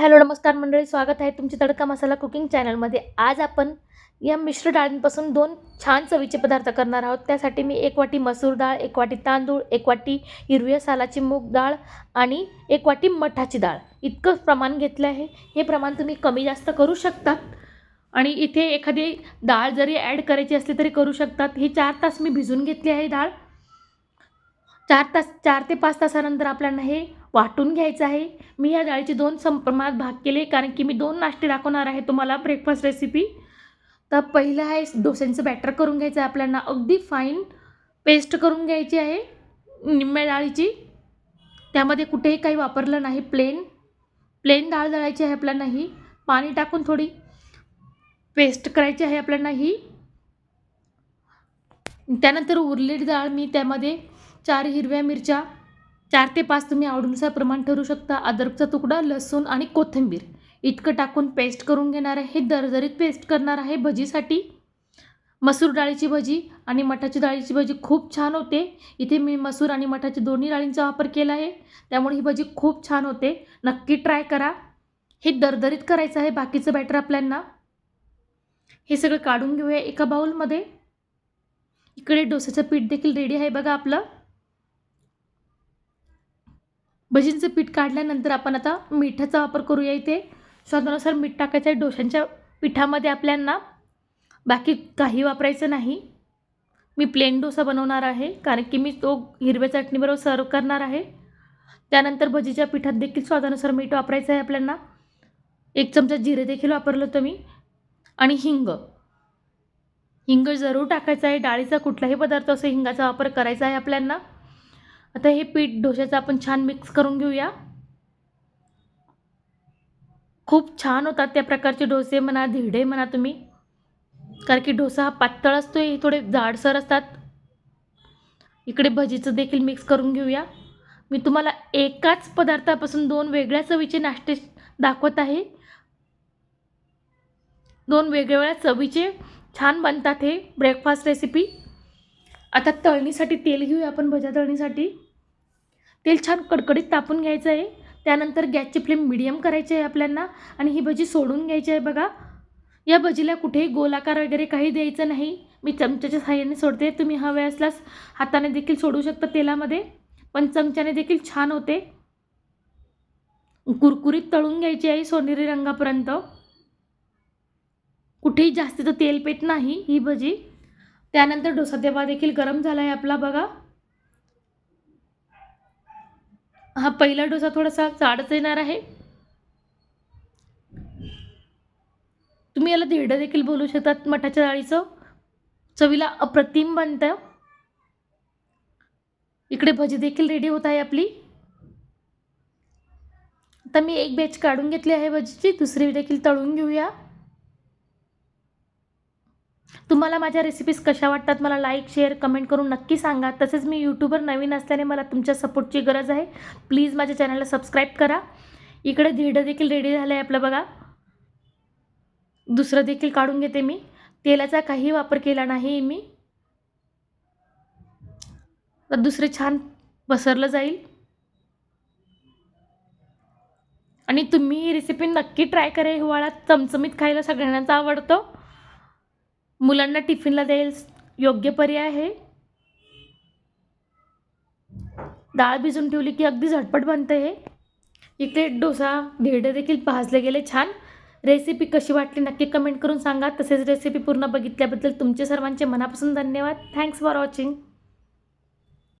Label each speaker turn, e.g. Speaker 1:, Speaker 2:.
Speaker 1: Hello नमस्कार मंडळी स्वागत आहे तुमची तडका मसाला कुकिंग चॅनलमध्ये. आज आपण या मिश्र डाळींपासून दोन छान चवीचे पदार्थ करणार आहोत. त्यासाठी मी एक वाटी मसूर डाळ एक वाटी तांदूळ एक वाटी हिरव्या सालाची मूग डाळ आणि एक वाटी मठाची डाळ. इतकं प्रमाण घेतलं आहे. हे प्रमाण तुम्ही कमी जास्त करू शकतात. आणि इथे एखादी डाळ जरी ॲड करायची असली तरी करू शकतात. ही चार तास मी भिजून घेतली आहे डाळ. चार तास चार ते पाच तासानंतर आपल्याला हे वाटून घ्यायचं आहे. मी या डाळीचे दोन संप्रमाणात भाग केले कारण की मी दोन नाश्ते दाखवणार आहे तुम्हाला ब्रेकफास्ट रेसिपी तर पहिलं आहे डोस्यांचं बॅटर करून घ्यायचं आहे आपल्याला. अगदी फाईन पेस्ट करून घ्यायची आहे निम्म्या डाळीची. त्यामध्ये कुठेही काही वापरलं नाही प्लेन प्लेन डाळ दळायची आहे आपल्याला ही पाणी टाकून थोडी पेस्ट करायची आहे आपल्याला ही त्यानंतर उरलेली डाळ मी त्यामध्ये चार हिरव्या मिरच्या चार ते पाच तुम्ही आवडीनुसार प्रमाण ठरू शकता. अद्रकचा तुकडा लसूण आणि कोथिंबीर. इतकं टाकून पेस्ट करून घेणार आहे. हे दरदरीत पेस्ट करणार आहे भजीसाठी. मसूर डाळीची भजी आणि मठाची डाळीची भजी खूप छान होते. इथे मी मसूर आणि मठाची दोन्ही डाळींचा वापर केला आहे. त्यामुळे ही भजी खूप छान होते. नक्की ट्राय करा. हे दरदरीत करायचं आहे. बाकीचं बॅटर आपल्यांना. हे सगळं काढून घेऊया एका बाऊलमध्ये इकडे डोसाचं पीठ देखील रेडी आहे बघा आपलं. भजींचं पीठ काढल्यानंतर आपण आता मिठाचा वापर करूया इथे. स्वादानुसार मीठ टाकायचं आहे. डोशांच्या पिठामध्ये आपल्यांना बाकी काही वापरायचं नाही. मी प्लेन डोसा बनवणार आहे कारण की मी तो हिरव्या चटणीबरोबर सर्व करणार आहे. त्यानंतर भजीच्या पिठात देखील स्वादानुसार मीठ वापरायचं आहे आपल्यांना. एक चमचा जिरे देखील वापरलं होतं मी. आणि हिंग. हिंग जरूर टाकायचं आहे. डाळीचा कुठलाही पदार्थ असो हिंगाचा वापर करायचा आहे आपल्यांना. आता हे पीठ डोश्याचं आपण छान मिक्स करून घेऊया. खूप छान होतात त्या प्रकारचे डोसे म्हणा धिरडे म्हणा तुम्ही. कारण की डोसा हा पातळ असतो हे थोडे जाडसर असतात. इकडे भजीचं देखील मिक्स करून घेऊया. मी तुम्हाला एकाच पदार्थापासून दोन वेगळ्या चवीचे नाश्ते दाखवत आहे. दोन वेगवेगळ्या चवीचे छान बनतात हे ब्रेकफास्ट रेसिपी आता तळणीसाठी तेल घेऊया आपण भज्या तळणीसाठी. तेल छान कडकडीत तापून घ्यायचं आहे. त्यानंतर गॅसची फ्लेम मिडियम करायची आहे आपल्याला आणि ही भजी सोडून घ्यायची आहे बघा. या भजीला कुठेही गोलाकार वगैरे काही द्यायचं नाही. मी चमच्याच्या साह्याने सोडते. तुम्ही हवे असल्यास हाताने देखील सोडू शकता तेलामध्ये. पण चमच्याने देखील छान होते. कुरकुरीत तळून घ्यायची आहे सोनेरी रंगापर्यंत. कुठेही जास्तीचं तेल पेत नाही ही भजी. त्यानंतर डोसा तेव्हा देखील गरम झाला आहे आपला बघा. हा पहिला डोसा थोडासा जाडच येणार आहे. तुम्ही याला धिरडं देखील बोलू शकतात मठाच्या डाळीचं. चवीला अप्रतिम बनतं. इकडे भजी देखील रेडी होत आहे आपली. आता मी एक बॅच काढून घेतली आहे भजीची दुसरी देखील तळून घेऊया. तुम्हाला माझ्या रेसिपीज कशा वाटतात मला लाईक शेअर कमेंट करून नक्की सांगा. तसेच मी यूट्यूबर नवीन असल्याने मला तुमच्या सपोर्टची गरज आहे. प्लीज माझ्या चॅनलला सबस्क्राईब करा. इकडे धिडं देखील रेडी झालं आहे आपलं बघा. दुसरं देखील काढून घेते मी. तेलाचा काही वापर केला नाही मी. तर दुसरे छान पसरलं जाईल. आणि तुम्ही ही रेसिपी नक्की ट्राय करा. हिवाळ्यात चमचमीत खायला सगळ्यांनाच आवडतं. मुलांना टिफिनला द्यायला योग्य पर्याय आहे? डाळ भिजून ठेवली की अगदी झटपट बनतं हे? इकडे डोसा धिरडे देखील भाजले गेले छान. रेसिपी कशी वाटली नक्की कमेंट करून सांगा. तसेच रेसिपी पूर्ण बघितल्याबद्दल तुमचे सर्वांचे मनापासून धन्यवाद. Thanks for watching